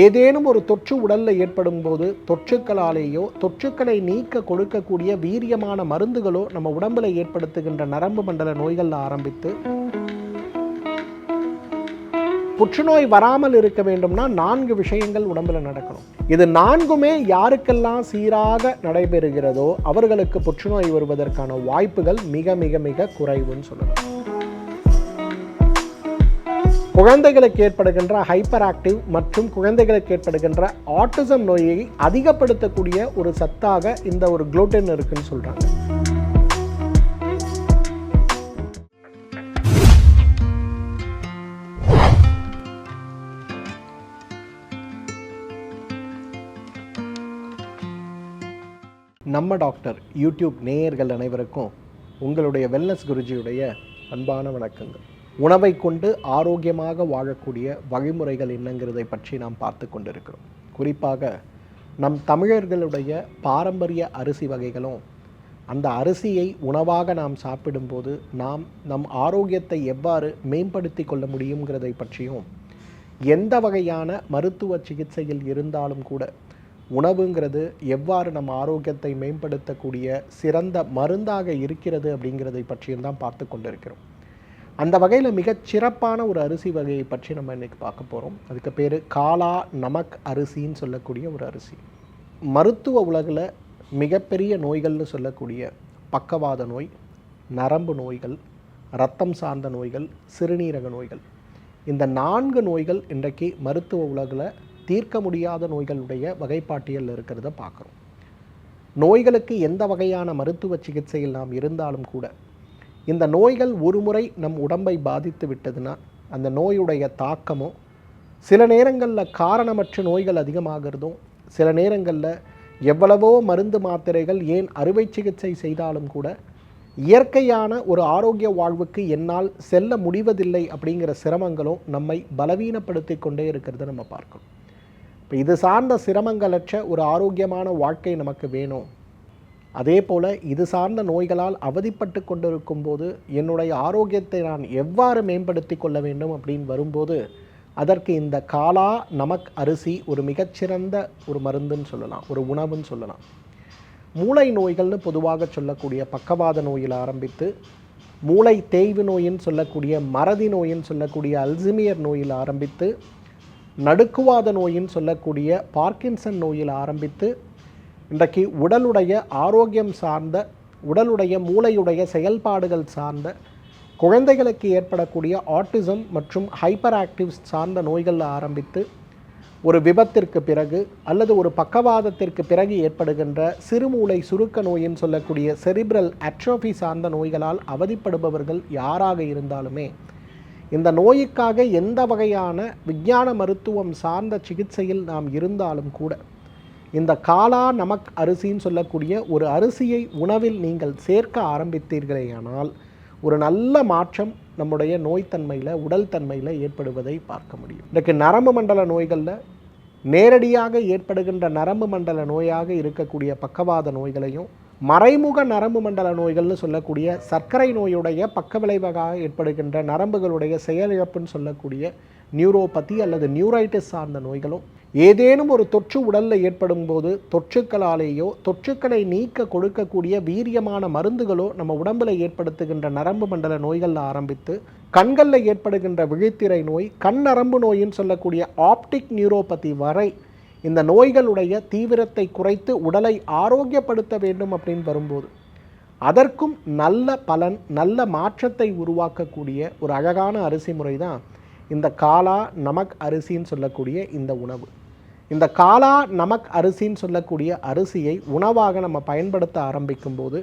ஏதேனும் ஒரு தொற்று உடலில் ஏற்படும் போது தொற்றுக்களாலேயோ தொற்றுக்களை நீக்க கொடுக்கக்கூடிய வீரியமான மருந்துகளோ நம்ம உடம்பில் ஏற்படுத்துகின்ற நரம்பு மண்டல நோய்களில் ஆரம்பித்து புற்றுநோய் வராமல் இருக்க வேண்டும்னா நான்கு விஷயங்கள் உடம்பில் நடக்கணும். இது நான்குமே யாருக்கெல்லாம் சீராக நடைபெறுகிறதோ அவர்களுக்கு புற்றுநோய் வருவதற்கான வாய்ப்புகள் மிக மிக மிக குறைவுன்னு சொல்லலாம். குழந்தைகளுக்கு ஏற்படுகின்ற ஹைப்பர் ஆக்டிவ் மற்றும் குழந்தைகளுக்கு ஏற்படுகின்ற ஆட்டிசம் நோயை அதிகப்படுத்தக்கூடிய ஒரு சத்தாக இந்த ஒரு குளோட்டின் இருக்குன்னு சொல்கிறாங்க நம்ம டாக்டர் யூடியூப் நேயர்கள் அனைவருக்கும் உங்களுடைய வெல்னஸ் குருஜியுடைய அன்பான வணக்கங்கள். உணவை கொண்டு ஆரோக்கியமாக வாழக்கூடிய வழிமுறைகள் என்னங்கிறதை பற்றி நாம் பார்த்து கொண்டிருக்கிறோம். குறிப்பாக நம் தமிழர்களுடைய பாரம்பரிய அரிசி வகைகளும் அந்த அரிசியை உணவாக நாம் சாப்பிடும்போது நாம் நம் ஆரோக்கியத்தை எவ்வாறு மேம்படுத்தி கொள்ள முடியுங்கிறதை பற்றியும் எந்த வகையான மருத்துவ சிகிச்சையில் இருந்தாலும் கூட உணவுங்கிறது எவ்வாறு நம் ஆரோக்கியத்தை மேம்படுத்தக்கூடிய சிறந்த மருந்தாக இருக்கிறது அப்படிங்கிறதை பற்றியும் தான் பார்த்து கொண்டிருக்கிறோம். அந்த வகையில் மிகச் சிறப்பான ஒரு அரிசி வகையை பற்றி நம்ம இன்றைக்கி பார்க்க போகிறோம் அதுக்கு பேர் காலா நமக் அரிசின்னு சொல்லக்கூடிய ஒரு அரிசி. மருத்துவ உலகில் மிகப்பெரிய நோய்கள்னு சொல்லக்கூடிய பக்கவாத நோய் நரம்பு நோய்கள் ரத்தம் சார்ந்த நோய்கள் சிறுநீரக நோய்கள். இந்த நான்கு நோய்கள் இன்றைக்கு மருத்துவ உலகில் தீர்க்க முடியாத நோய்களுடைய வகைப்பாட்டியலில் இருக்கிறத பார்க்குறோம். நோய்களுக்கு எந்த வகையான மருத்துவ சிகிச்சையில் நாம் இருந்தாலும் கூட இந்த நோய்கள் ஒரு முறை நம் உடம்பை பாதித்து விட்டதுன்னா அந்த நோயுடைய தாக்கமும் சில நேரங்களில் காரணமற்ற நோய்கள் அதிகமாகிறதும் சில நேரங்களில் எவ்வளவோ மருந்து மாத்திரைகள் ஏன் அறுவை சிகிச்சை செய்தாலும் கூட இயற்கையான ஒரு ஆரோக்கிய வாழ்வுக்கு என்னால் செல்ல முடிவதில்லை அப்படிங்கிற சிரமங்களும் நம்மை பலவீனப்படுத்தி கொண்டே இருக்கிறத நம்ம பார்க்கணும். இப்போ இது சார்ந்த சிரமங்களற்ற ஒரு ஆரோக்கியமான வாழ்க்கை நமக்கு வேணும். அதே போல் இது சார்ந்த நோய்களால் அவதிப்பட்டு கொண்டிருக்கும் போது என்னுடைய ஆரோக்கியத்தை நான் எவ்வாறு மேம்படுத்தி கொள்ள வேண்டும் அப்படின்னு வரும்போது அதற்கு இந்த காலா நமக் அரிசி ஒரு மிகச்சிறந்த ஒரு மருந்துன்னு சொல்லலாம் ஒரு உணவுன்னு சொல்லலாம். மூளை நோய்கள்னு பொதுவாக சொல்லக்கூடிய பக்கவாத நோயில் ஆரம்பித்து மூளை தேய்வு நோயின்னு சொல்லக்கூடிய மறதி நோயின்னு சொல்லக்கூடிய அல்சிமியர் நோயில் ஆரம்பித்து நடுக்குவாத நோயின்னு சொல்லக்கூடிய பார்க்கின்சன் நோயில் ஆரம்பித்து இன்றைக்கு உடலுடைய ஆரோக்கியம் சார்ந்த உடலுடைய மூளையுடைய செயல்பாடுகள் சார்ந்த குழந்தைகளுக்கு ஏற்படக்கூடிய ஆட்டிசம் மற்றும் ஹைப்பர் ஆக்டிவ் சார்ந்த நோய்களில் ஆரம்பித்து ஒரு விபத்திற்கு பிறகு அல்லது ஒரு பக்கவாதத்திற்கு பிறகு ஏற்படுகின்ற சிறுமூளை சுருக்க நோயின்னு சொல்லக்கூடிய செரிப்ரல் அட்ரோஃபி சார்ந்த நோய்களால் அவதிப்படுபவர்கள் யாராக இருந்தாலுமே இந்த நோய்க்காக எந்த வகையான விஞ்ஞான மருத்துவம் சார்ந்த சிகிச்சையில் நாம் இருந்தாலும் கூட இந்த காலா நமக் அரிசின்னு சொல்லக்கூடிய ஒரு அரிசியை உணவில் நீங்கள் சேர்க்க ஆரம்பித்தீர்களேயானால் ஒரு நல்ல மாற்றம் நம்முடைய நோய்த்தன்மையில் உடல் தன்மையில் ஏற்படுவதை பார்க்க முடியும். இன்றைக்கு நரம்பு மண்டல நோய்களில் நேரடியாக ஏற்படுகின்ற நரம்பு மண்டல நோயாக இருக்கக்கூடிய பக்கவாத நோய்களையும் மறைமுக நரம்பு மண்டல நோய்கள்னு சொல்லக்கூடிய சர்க்கரை நோயுடைய பக்க விளைவாக ஏற்படுகின்ற நரம்புகளுடைய செயலிழப்புன்னு சொல்லக்கூடிய நியூரோபதி அல்லது நியூரைட்டிஸ் சார்ந்த நோய்களும் ஏதேனும் ஒரு தொற்று உடலில் ஏற்படும் போது தொற்றுக்களாலேயோ தொற்றுக்களை நீக்க கொடுக்கக்கூடிய வீரியமான மருந்துகளோ நம்ம உடம்பில் ஏற்படுத்துகின்ற நரம்பு மண்டல நோய்களில் ஆரம்பித்து கண்களில் ஏற்படுகின்ற விழித்திரை நோய் கண் நரம்பு நோயின்னு சொல்லக்கூடிய ஆப்டிக் நியூரோபதி வரை இந்த நோய்களுடைய தீவிரத்தை குறைத்து உடலை ஆரோக்கியப்படுத்த வேண்டும் அப்படின்னு வரும்போது அதற்கும் நல்ல பலன் நல்ல மாற்றத்தை உருவாக்கக்கூடிய ஒரு அழகான அரிசி முறை தான் இந்த காலா நமக் அரிசின்னு சொல்லக்கூடிய இந்த உணவு. இந்த காலா நமக் அரிசின்னு சொல்லக்கூடிய அரிசியை உணவாக நம்ம பயன்படுத்த ஆரம்பிக்கும் போது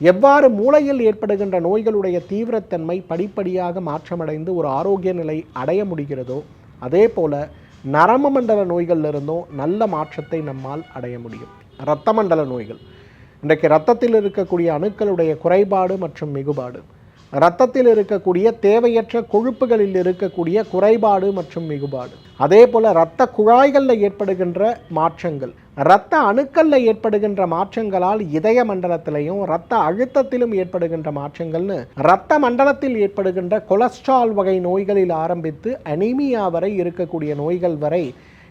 எவ்வாறு மூளையில் ஏற்படுகின்ற நோய்களுடைய தீவிரத்தன்மை படிப்படியாக மாற்றமடைந்து ஒரு ஆரோக்கிய நிலை அடைய முடிகிறதோ அதே போல் நரம்பு மண்டல நோய்களிலிருந்தும் நல்ல மாற்றத்தை நம்மால் அடைய முடியும். இரத்த மண்டல நோய்கள். இன்றைக்கு ரத்தத்தில் இருக்கக்கூடிய அணுக்களுடைய குறைபாடு மற்றும் மிகுபாடு. ரத்தத்தில் இருக்கக்கூடிய தேவையற்ற கொழுப்புகளில் இருக்கக்கூடிய குறைபாடு மற்றும் மிகுபாடு. அதே போல் இரத்த குழாய்களில் ஏற்படுகின்ற மாற்றங்கள் இரத்த அணுக்களில் ஏற்படுகின்ற மாற்றங்களால் இதய மண்டலத்திலையும் இரத்த அழுத்தத்திலும் ஏற்படுகின்ற மாற்றங்கள்னு இரத்த மண்டலத்தில் ஏற்படுகின்ற கொலஸ்ட்ரால் வகை நோய்களில் ஆரம்பித்து அனீமியா வரை இருக்கக்கூடிய நோய்கள் வரை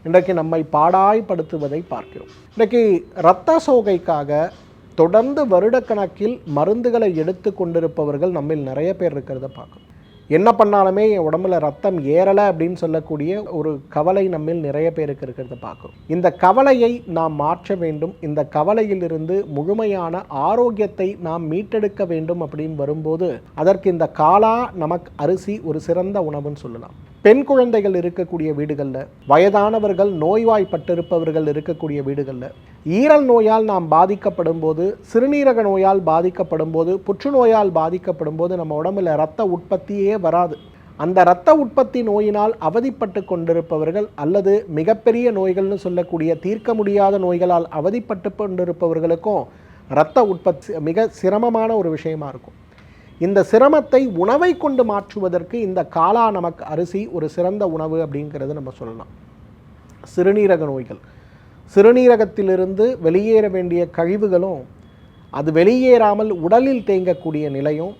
இன்றைக்கு நம்மை பாடாய்படுத்துவதை பார்க்கிறோம். இன்றைக்கு இரத்த சோகைக்காக தொடர்ந்து வருடக்கணக்கில் மருந்துகளை எடுத்து கொண்டிருப்பவர்கள் நம்மில் நிறைய பேர் இருக்கிறத பார்க்கணும் என்ன பண்ணாலுமே என் உடம்புல ரத்தம் ஏறலை அப்படின்னு சொல்லக்கூடிய ஒரு கவலை நம்மில் நிறைய பேருக்கு இருக்கிறத பார்க்குறோம். இந்த கவலையை நாம் மாற்ற வேண்டும். இந்த கவலையிலிருந்து முழுமையான ஆரோக்கியத்தை நாம் மீட்டெடுக்க வேண்டும் அப்படின்னு வரும்போது அதற்கு இந்த காலா நமக்கு அரிசி ஒரு சிறந்த உணவுன்னு சொல்லலாம். பெண் குழந்தைகள் இருக்கக்கூடிய வீடுகளில் வயதானவர்கள் நோய்வாய்ப்பட்டிருப்பவர்கள் இருக்கக்கூடிய வீடுகளில் ஈரல் நோயால் நாம் பாதிக்கப்படும் போது சிறுநீரக நோயால் பாதிக்கப்படும் போது புற்றுநோயால் பாதிக்கப்படும் போது நம்ம உடம்புல ரத்த உற்பத்தியே வராது. அந்த இரத்த உற்பத்தி நோயினால் அவதிப்பட்டு கொண்டிருப்பவர்கள் அல்லது மிகப்பெரிய நோய்கள்னு சொல்லக்கூடிய தீர்க்க முடியாத நோய்களால் அவதிப்பட்டு கொண்டிருப்பவர்களுக்கும் இரத்த உற்பத்தி மிக சிரமமான ஒரு விஷயமா இருக்கும். இந்த சிரமத்தை உணவை கொண்டு மாற்றுவதற்கு இந்த காலா நமக்கு அரிசி ஒரு சிறந்த உணவு அப்படிங்கிறது நம்ம சொல்லலாம். சிறுநீரக நோய்கள். சிறுநீரகத்திலிருந்து வெளியேற வேண்டிய கழிவுகளும் அது வெளியேறாமல் உடலில் தேங்கக்கூடிய நிலையும்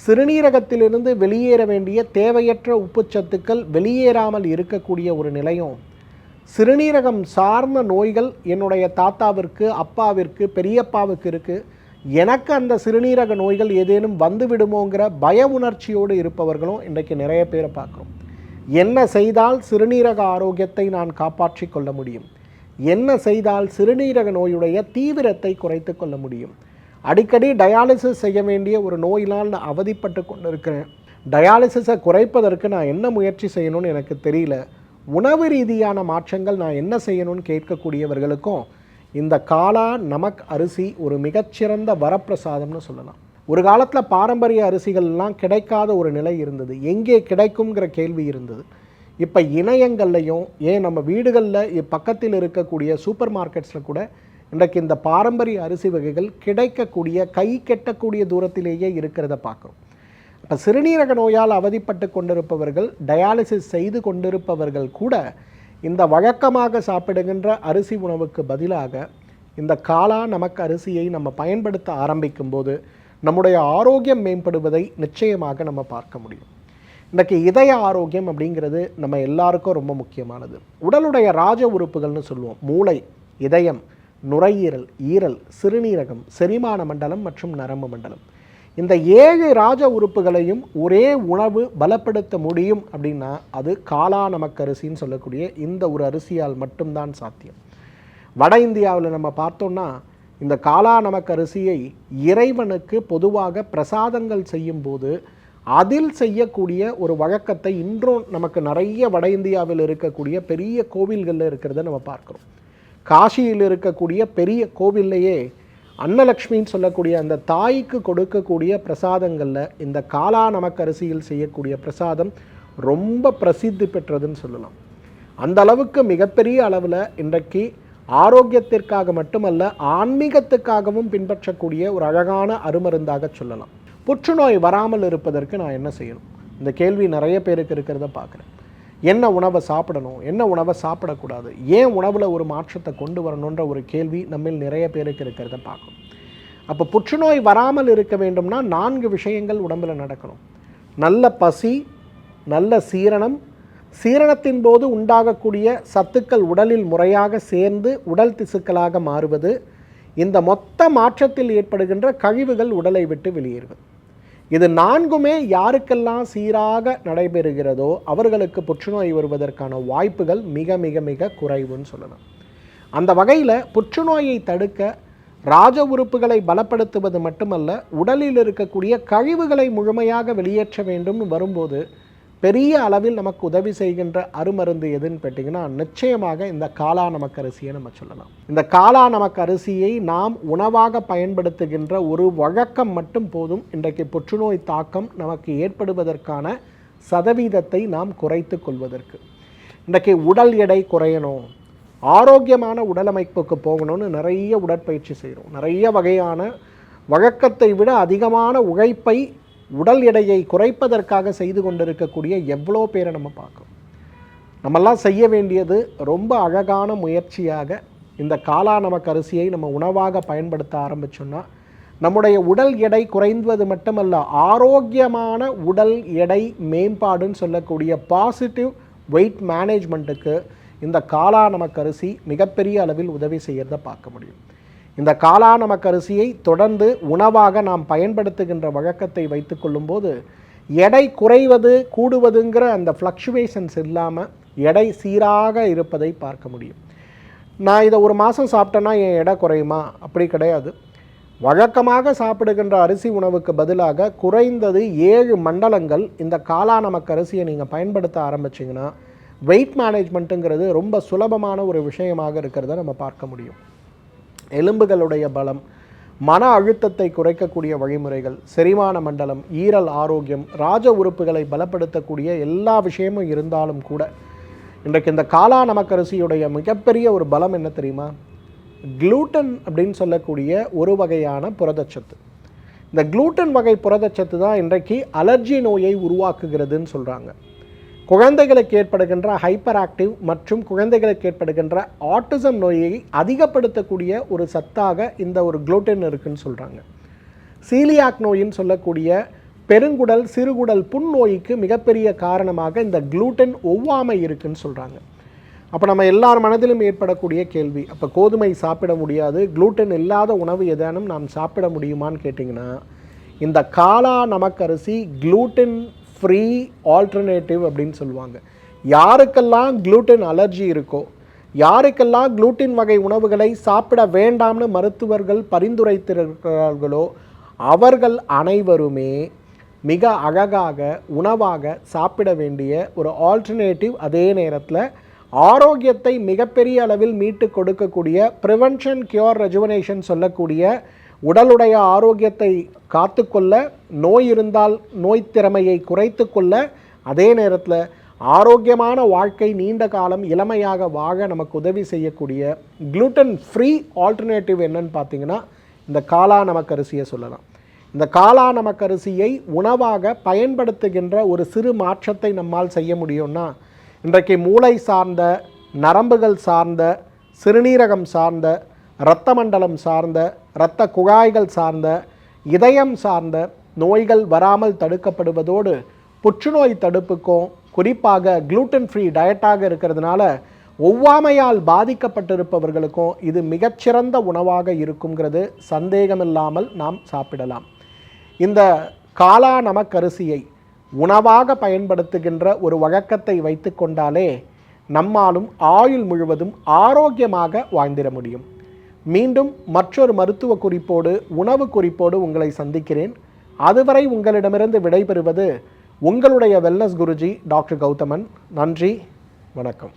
சிறுநீரகத்திலிருந்து வெளியேற வேண்டிய தேவையற்ற உப்புச்சத்துக்கள் வெளியேறாமல் இருக்கக்கூடிய ஒரு நிலையும். சிறுநீரகம் சார்ந்த நோய்கள் என்னுடைய தாத்தாவிற்கு அப்பாவிற்கு பெரியப்பாவுக்கு இருக்குது எனக்கு அந்த சிறுநீரக நோய்கள் ஏதேனும் வந்து விடுமோங்கிற பய உணர்ச்சியோடு இருப்பவர்களும் இன்றைக்கு நிறைய பேரை பார்க்குறோம். என்ன செய்தால் சிறுநீரக ஆரோக்கியத்தை நான் காப்பாற்றி கொள்ள முடியும்? என்ன செய்தால் சிறுநீரக நோயுடைய தீவிரத்தை குறைத்து கொள்ள முடியும்? அடிக்கடி டயாலிசிஸ் செய்ய வேண்டிய ஒரு நோயினால் நான் அவதிப்பட்டு கொண்டு இருக்கிறேன் டயாலிசிஸை குறைப்பதற்கு நான் என்ன முயற்சி செய்யணும்னு எனக்கு தெரியல. உணவு ரீதியான மாற்றங்கள் நான் என்ன செய்யணும்னு கேட்கக்கூடியவர்களுக்கும் இந்த காலா நமக் அரிசி ஒரு மிகச்சிறந்த வரப்பிரசாதம்னு சொல்லலாம். ஒரு காலத்தில் பாரம்பரிய அரிசிகள்லாம் கிடைக்காத ஒரு நிலை இருந்தது. எங்கே கிடைக்குங்கிற கேள்வி இருந்தது. இப்போ இணையங்கள்லையும் ஏன் நம்ம வீடுகளில் பக்கத்தில் இருக்கக்கூடிய சூப்பர் மார்க்கெட்ஸில் கூட இன்றைக்கு இந்த பாரம்பரிய அரிசி வகைகள் கிடைக்கக்கூடிய கை கெட்டக்கூடிய தூரத்திலேயே இருக்கிறத பார்க்குறோம். இப்போ சிறுநீரக நோயால் அவதிப்பட்டு கொண்டிருப்பவர்கள் டயாலிசிஸ் செய்து கொண்டிருப்பவர்கள் கூட இந்த வழக்கமாக சாப்பிடுகின்ற அரிசி உணவுக்கு பதிலாக இந்த காலா நமக்கு அரிசியை நம்ம பயன்படுத்த ஆரம்பிக்கும் போது நம்முடைய ஆரோக்கியம் மேம்படுவதை நிச்சயமாக நம்ம பார்க்க முடியும். இன்றைக்கி இதய ஆரோக்கியம் அப்படிங்கிறது நம்ம எல்லாருக்கும் ரொம்ப முக்கியமானது. உடலுடைய ராஜ உறுப்புகள்னு சொல்லுவோம். மூளை இதயம் நுரையீரல் ஈரல் சிறுநீரகம் செரிமான மண்டலம் மற்றும் நரம்பு மண்டலம். இந்த ஏழு ராஜ உறுப்புகளையும் ஒரே உணவு பலப்படுத்த முடியும் அப்படின்னா அது காலா நமக்கரிசின்னு சொல்லக்கூடிய இந்த ஒரு அரிசியால் மட்டும்தான் சாத்தியம். வட இந்தியாவில் நம்ம பார்த்தோம்னா இந்த காலா நமக்கரிசியை இறைவனுக்கு பொதுவாக பிரசாதங்கள் செய்யும்போது அதில் செய்யக்கூடிய ஒரு வழக்கத்தை இன்றும் நமக்கு நிறைய வட இந்தியாவில் இருக்கக்கூடிய பெரிய கோவில்களில் இருக்கிறத நம்ம பார்க்குறோம். காசியில் இருக்கக்கூடிய பெரிய கோவில்லையே அன்னலக்ஷ்மின்னு சொல்லக்கூடிய அந்த தாய்க்கு கொடுக்கக்கூடிய பிரசாதங்களில் இந்த காலா நமக்கரிசியில் செய்யக்கூடிய பிரசாதம் ரொம்ப பிரசித்தி பெற்றதுன்னு சொல்லலாம். அந்த அளவுக்கு மிகப்பெரிய அளவில் இன்றைக்கு ஆரோக்கியத்திற்காக மட்டுமல்ல ஆன்மீகத்துக்காகவும் பின்பற்றக்கூடிய ஒரு அழகான அருமருந்தாக சொல்லலாம். புற்றுநோய் வராமல் இருப்பதற்கு நான் என்ன செய்யணும்? இந்த கேள்வி நிறைய பேருக்கு இருக்கிறத பார்க்குறேன். என்ன உணவை சாப்பிடணும் என்ன உணவை சாப்பிடக்கூடாது ஏன் உணவில் ஒரு மாற்றத்தை கொண்டு வரணுன்ற ஒரு கேள்வி நம்மில் நிறைய பேருக்கு இருக்கிறத பார்க்கணும் அப்போ புற்றுநோய் வராமல் இருக்க வேண்டும்னா நான்கு விஷயங்கள் உடம்பில் நடக்கணும். நல்ல பசி நல்ல சீரணம் சீரணத்தின் போது உண்டாகக்கூடிய சத்துக்கள் உடலில் முறையாக சேர்ந்து உடல் திசுக்களாக மாறுவது இந்த மொத்த மாற்றத்தில் ஏற்படுகின்ற கழிவுகள் உடலை விட்டு வெளியேறுவது. இது நான்குமே யாருக்கெல்லாம் சீராக நடைபெறுகிறதோ அவர்களுக்கு புற்றுநோய் வருவதற்கான வாய்ப்புகள் மிக மிக மிக குறைவுன்னு சொல்லலாம். அந்த வகையில் புற்றுநோயை தடுக்க ராஜ உறுப்புகளை பலப்படுத்துவது மட்டுமல்ல உடலில் இருக்கக்கூடிய கழிவுகளை முழுமையாக வெளியேற்ற வேண்டும் வரும்போது பெரிய அளவில் நமக்கு உதவி செய்கின்ற அருமருந்து எதுன்னு கேட்டிங்கன்னா நிச்சயமாக இந்த காலா நமக்கு அரிசியை நம்ம சொல்லலாம். இந்த காலா நமக்கு அரிசியை நாம் உணவாக பயன்படுத்துகின்ற ஒரு வழக்கம் மட்டும் போதும். இன்றைக்கு புற்றுநோய் தாக்கம் நமக்கு ஏற்படுவதற்கான சதவீதத்தை நாம் குறைத்து கொள்வதற்கு. இன்றைக்கு உடல் எடை குறையணும். ஆரோக்கியமான உடலமைப்புக்கு போகணும்னு நிறைய உடற்பயிற்சி செய்கிறோம் நிறைய வகையான வழக்கத்தை விட அதிகமான உழைப்பை உடல் எடையை குறைப்பதற்காக செய்து கொண்டிருக்கக்கூடிய எவ்வளோ பேரை நம்ம பார்க்கணும்? நம்மெல்லாம் செய்ய வேண்டியது ரொம்ப அழகான முயற்சியாக இந்த காலா நமக்கு அரிசியை நம்ம உணவாக பயன்படுத்த ஆரம்பிச்சோன்னா நம்முடைய உடல் எடை குறைந்தது மட்டுமல்ல ஆரோக்கியமான உடல் எடை மேம்பாடுன்னு சொல்லக்கூடிய பாசிட்டிவ் வெயிட் மேனேஜ்மெண்ட்டுக்கு இந்த காலா நமக்கு அரிசி மிகப்பெரிய அளவில் உதவி செய்கிறத பார்க்க முடியும். இந்த காளா அரிசியை தொடர்ந்து உணவாக நாம் பயன்படுத்துகின்ற வழக்கத்தை வைத்து கொள்ளும்போது எடை குறைவது கூடுவதுங்கிற அந்த ஃப்ளக்ஷுவேஷன்ஸ் இல்லாமல் எடை சீராக இருப்பதை பார்க்க முடியும். நான் இதை ஒரு மாதம் சாப்பிட்டேன்னா என் எடை குறையுமா? அப்படி கிடையாது. வழக்கமாக சாப்பிடுகின்ற அரிசி உணவுக்கு பதிலாக குறைந்தது ஏழு மண்டலங்கள் இந்த காளானமக்கு அரிசியை நீங்கள் பயன்படுத்த ஆரம்பிச்சிங்கன்னா வெயிட் மேனேஜ்மெண்ட்டுங்கிறது ரொம்ப சுலபமான ஒரு விஷயமாக இருக்கிறத நம்ம பார்க்க முடியும். எலும்புகளுடைய பலம் மன அழுத்தத்தை குறைக்கக்கூடிய வழிமுறைகள் செரிமான மண்டலம் ஈரல் ஆரோக்கியம் ராஜ உறுப்புகளை பலப்படுத்தக்கூடிய எல்லா விஷயமும் இருந்தாலும் கூட இன்றைக்கு இந்த காலா நமக்கரிசியுடைய மிகப்பெரிய ஒரு பலம் என்ன தெரியுமா? குளூட்டன் அப்படின்னு சொல்லக்கூடிய ஒரு வகையான புரதச்சத்து. இந்த குளூட்டன் வகை புரதச்சத்து தான் இன்றைக்கு அலர்ஜி நோயை உருவாக்குகிறதுன்னு சொல்கிறாங்க குழந்தைகளுக்கு ஏற்படுகின்ற ஹைப்பர் ஆக்டிவ் மற்றும் குழந்தைகளுக்கு ஏற்படுகின்ற ஆட்டிசம் நோயை அதிகப்படுத்தக்கூடிய ஒரு சத்தாக இந்த ஒரு குளூட்டன் இருக்குன்னு சொல்கிறாங்க சீலியாக் நோயின்னு சொல்லக்கூடிய பெருங்குடல் சிறுகுடல் புண்ணோய்க்கு மிகப்பெரிய காரணமாக இந்த குளூட்டன் ஒவ்வாமை இருக்குன்னு சொல்கிறாங்க அப்போ நம்ம எல்லார் மனதிலும் ஏற்படக்கூடிய கேள்வி அப்போ கோதுமை சாப்பிட முடியாது குளூட்டன் இல்லாத உணவு எதானும் நாம் சாப்பிட முடியுமான்னு கேட்டிங்கன்னா இந்த காலா நமக்கரிசி குளூட்டன் ஃப்ரீ ஆல்டர்னேட்டிவ் அப்படின்னு சொல்லுவாங்க. யாருக்கெல்லாம் க்ளூட்டின் அலர்ஜி இருக்கோ யாருக்கெல்லாம் க்ளூட்டின் வகை உணவுகளை சாப்பிட வேண்டாம்னு மருத்துவர்கள் பரிந்துரைத்திருக்கிறார்களோ அவர்கள் அனைவருமே மிக அழகாக உணவாக சாப்பிட வேண்டிய ஒரு ஆல்டர்னேட்டிவ் அதே நேரத்தில் ஆரோக்கியத்தை மிகப்பெரிய அளவில் மீட்டு கொடுக்கக்கூடிய ப்ரிவென்ஷன் கியூர் ரெஜுவனேஷன் சொல்லக்கூடிய உடலுடைய ஆரோக்கியத்தை காத்துக்கொள்ள நோய் இருந்தால் நோய் திறமையை குறைத்து கொள்ள அதே நேரத்தில் ஆரோக்கியமான வாழ்க்கை நீண்ட காலம் இளமையாக வாழ நமக்கு உதவி செய்யக்கூடிய க்ளூட்டன் ஃப்ரீ ஆல்டர்னேட்டிவ் என்னன்னு பார்த்தீங்கன்னா இந்த காலா நமக்கரிசியை சொல்லலாம். இந்த காலா நமக்கரிசியை உணவாக பயன்படுத்துகின்ற ஒரு சிறு மாற்றத்தை நம்மால் செய்ய முடியும்னா இன்றைக்கு மூளை சார்ந்த நரம்புகள் சார்ந்த சிறுநீரகம் சார்ந்த இரத்த மண்டலம் சார்ந்த இரத்த குழாய்கள் சார்ந்த இதயம் சார்ந்த நோய்கள் வராமல் தடுக்கப்படுவதோடு புற்றுநோய் தடுப்புக்கும் குறிப்பாக குளூட்டன் ஃப்ரீ டயட்டாக இருக்கிறதுனால ஒவ்வாமையால் பாதிக்கப்பட்டிருப்பவர்களுக்கும் இது மிகச்சிறந்த உணவாக இருக்குங்கிறது சந்தேகமில்லாமல் நாம் சாப்பிடலாம். இந்த காலா நமக்கரிசியை உணவாக பயன்படுத்துகின்ற ஒரு வழக்கத்தை வைத்து கொண்டாலே நம்மாலும் ஆயுள் முழுவதும் ஆரோக்கியமாக வாழ்ந்திட முடியும். மீண்டும் மற்றொரு மருத்துவ குறிப்போடு உணவு குறிப்போடு உங்களை சந்திக்கிறேன். அதுவரை உங்களிடமிருந்து விடைபெறுவது உங்களுடைய வெல்னஸ் குருஜி டாக்டர் கௌதமன். நன்றி வணக்கம்.